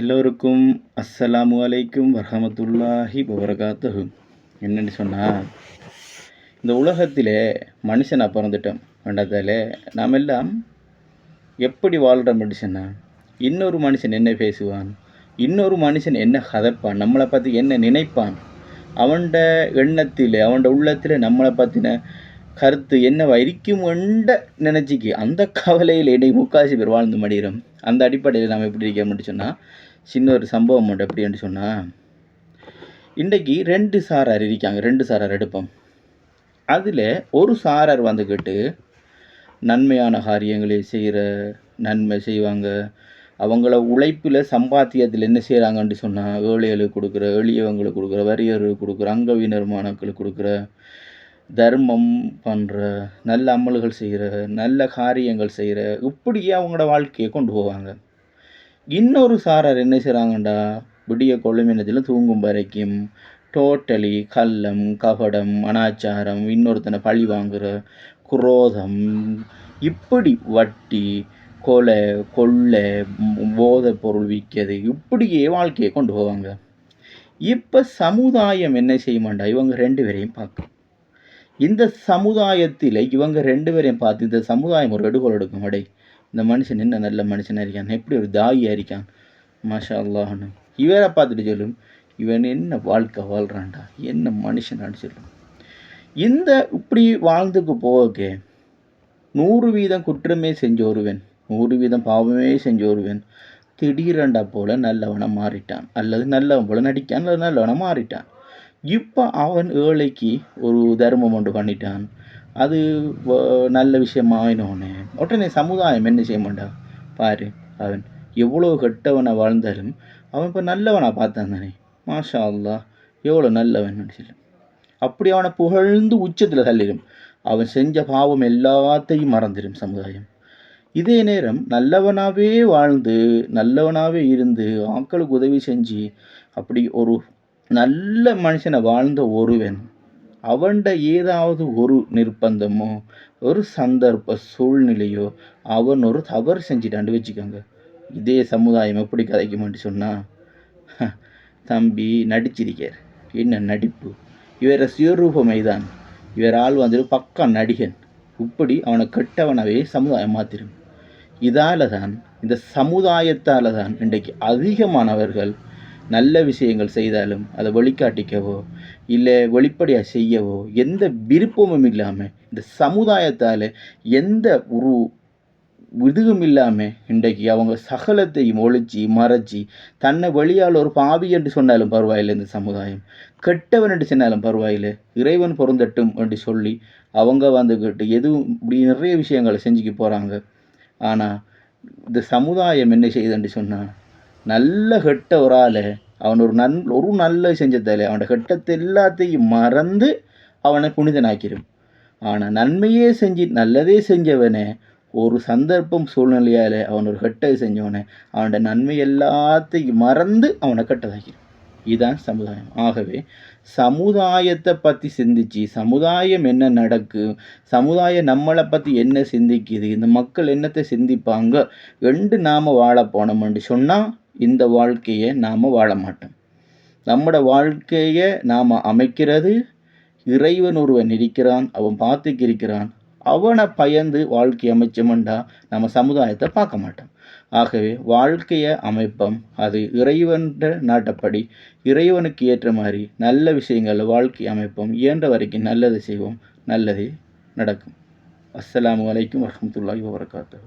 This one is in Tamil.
எல்லோருக்கும் அஸ்ஸலாமு அலைக்கும் வரஹமத்துல்லாஹி வபரகாத்துஹு. என்னென்னு சொன்னால் இந்த உலகத்திலே மனுஷனாக பிறந்துட்டோம். வேண்டதால் நாம் எல்லாம் எப்படி வாழ்கிறோம் சொன்னால் இன்னொரு மனுஷன் என்ன பேசுவான்? இன்னொரு மனுஷன் என்ன கதைப்பான்? நம்மளை பற்றி என்ன நினைப்பான்? அவன்ட எண்ணத்தில் அவன்ட உள்ளத்தில் நம்மளை பற்றின கருத்து என்ன இருக்குமெண்ட நினச்சிக்கு அந்த கவலையில் என்னை முக்காசி பேர் வாழ்ந்து மடிகிறோம் அந்த அடிப்படையில் நாம் எப்படி இருக்கோம்னு சொன்னால் சின்ன ஒரு சம்பவம் உண்டு எப்படின்னு சொன்னால் இன்றைக்கு ரெண்டு சாரார் இருக்காங்க ரெண்டு சாரார் எடுப்போம். அதில் ஒரு சாரார் வந்துக்கிட்டு நன்மையான காரியங்களை செய்கிற நன்மை செய்வாங்க. அவங்கள உழைப்பில் சம்பாத்தியத்தில் என்ன செய்கிறாங்கன்னு சொன்னால் ஏழைகளுக்கு கொடுக்குற எளியவங்களுக்கு கொடுக்குற வரியர்களுக்கு கொடுக்குற அங்கவீனர்மானங்களுக்கு கொடுக்குற தர்மம் பண்ணுற நல்ல அமல்கள் செய்கிற நல்ல காரியங்கள் செய்கிற இப்படியே அவங்களோட வாழ்க்கையை கொண்டு போவாங்க. இன்னொரு சாரார் என்ன செய்கிறாங்கண்டா விடிய கொள்ளுமினத்தில் தூங்கும் வரைக்கும் டோட்டலி கள்ளம் கபடம் அனாச்சாரம் இன்னொருத்தனை பழி வாங்குற குரோதம் இப்படி வட்டி கொலை கொள்ளை போதை பொருள் விற்கிறது இப்படியே வாழ்க்கையை கொண்டு போவாங்க. இப்போ சமுதாயம் என்ன செய்யுமாண்டா? இவங்க ரெண்டு பேரையும் பார்க்கும். இந்த சமுதாயத்தில் இவங்க ரெண்டு பேரையும் பார்த்து இந்த சமுதாயம் ஒரு எடுகோல் எடுக்கும் அடை. இந்த மனுஷன் என்ன நல்ல மனுஷனாக இருக்கான்? எப்படி ஒரு தாயியாக இருக்கான்? மாஷா அல்லாஹ்னு இவரை பார்த்துட்டு சொல்லும் இவன் என்ன வாழ்க்கை வாழ்கிறான்டா என்ன மனுஷனான்னு சொல்லும். இந்த இப்படி வாழ்ந்துக்கு போக நூறு வீதம் குற்றமே செஞ்சு ஒருவன் நூறு வீதம் பாவமே செஞ்சு ஒருவன் திடீரெண்டா போல் நல்லவனாக மாறிட்டான். அல்லது நல்லவன் போல் நடிக்கான் அல்லது நல்லவனாக மாறிட்டான். இப்போ அவன் ஏழைக்கு ஒரு தர்மம் ஒன்று பண்ணிட்டான். அது நல்ல விஷயம் ஆயினோடனே உடனே சமுதாயம் என்ன செய்ய மாட்டான் பாரு அவன் எவ்வளோ கெட்டவனை வாழ்ந்தாலும் அவன் இப்போ நல்லவனாக பார்த்தான் தானே மாஷா அல்லா எவ்வளோ நல்லவன் சொல்லு அப்படி அவனை புகழ்ந்து உச்சத்தில் தள்ளிடும். அவன் செஞ்ச பாவம் எல்லாத்தையும் மறந்துடும் சமுதாயம். இதே நேரம் நல்லவனாகவே வாழ்ந்து நல்லவனாகவே இருந்து ஆக்களுக்கு உதவி செஞ்சு அப்படி ஒரு நல்ல மனுஷனை வாழ்ந்த ஒருவன் அவன்ட ஏதாவது ஒரு நிர்பந்தமோ ஒரு சந்தர்ப்ப சூழ்நிலையோ அவன் ஒரு தவறு செஞ்சிட்டாண்டு வச்சுக்கோங்க. இதே சமுதாயம் எப்படி கதைக்குமான்னு சொன்னால் தம்பி நடிச்சிருக்கார். என்ன நடிப்பு? இவர சுயரூபமை தான் இவர் ஆள் வந்து பக்கா நடிகன். இப்படி அவனை கெட்டவனவே சமுதாயம் மாத்திரும். இதால் தான் இந்த சமுதாயத்தால் தான் இன்றைக்கு அதிகமானவர்கள் நல்ல விஷயங்கள் செய்தாலும் அதை வெளிக்காட்டிக்கவோ இல்லை வெளிப்படையாக செய்யவோ எந்த விருப்பமும் இல்லாமல் இந்த சமுதாயத்தால் எந்த ஒரு இதுவும் இல்லாமல் இன்றைக்கு அவங்க சகலத்தையும் ஒழிச்சு மறைச்சி தன்னை வழியால் ஒரு பாவி என்று சொன்னாலும் பரவாயில்லை இந்த சமுதாயம். கெட்டவன் என்று சொன்னாலும் பரவாயில்லை. இறைவன் பொருந்தட்டும் என்று சொல்லி அவங்க வந்துக்கிட்டு எதுவும் இப்படி நிறைய விஷயங்களை செஞ்சுக்க போகிறாங்க ஆனால் இந்த சமுதாயம் என்ன செய்யுதுன்னு சொன்னால் நல்ல கெட்ட ஒரு ஆள். அவன் ஒரு நன் ஒரு நல்ல செஞ்சதாலே அவனோட கெட்டத்தை எல்லாத்தையும் மறந்து அவனை புனிதனாக்கிடும். ஆனால் நன்மையே செஞ்சு நல்லதே செஞ்சவனே ஒரு சந்தர்ப்பம் சூழ்நிலையால் அவன் ஒரு கெட்டது செஞ்சவனே அவனோட நன்மை எல்லாத்தையும் மறந்து அவனை கெட்டதாக்கிடும். இதுதான் சமுதாயம். ஆகவே சமுதாயத்தை பற்றி சிந்திச்சு சமுதாயம் என்ன நடக்கும் சமுதாயம் நம்மளை பற்றி என்ன சிந்திக்குது இந்த மக்கள் என்னத்தை சிந்திப்பாங்க என்று நாம் வாழ போனோம்னு சொன்னால் இந்த வாழ்க்கையை நாம் வாழ மாட்டோம் நம்மட வாழ்க்கையை நாம் அமைக்கிறது இறைவன் ஒருவன் இருக்கிறான் அவன் பார்த்துக்கு இருக்கிறான் அவனை பயந்து வாழ்க்கை அமைச்சோம்டா நம்ம சமுதாயத்தை பார்க்க மாட்டோம். ஆகவே வாழ்க்கையை அமைப்போம். அது இறைவன்ற நாட்டப்படி இறைவனுக்கு ஏற்ற மாதிரி நல்ல விஷயங்களை வாழ்க்கை அமைப்போம். இயன்ற வரைக்கும் நல்லது செய்வோம். நல்லதே நடக்கும். அஸ்லாம் வலைக்கும் வரமத்துல்லாஹி வபரகாத்தூ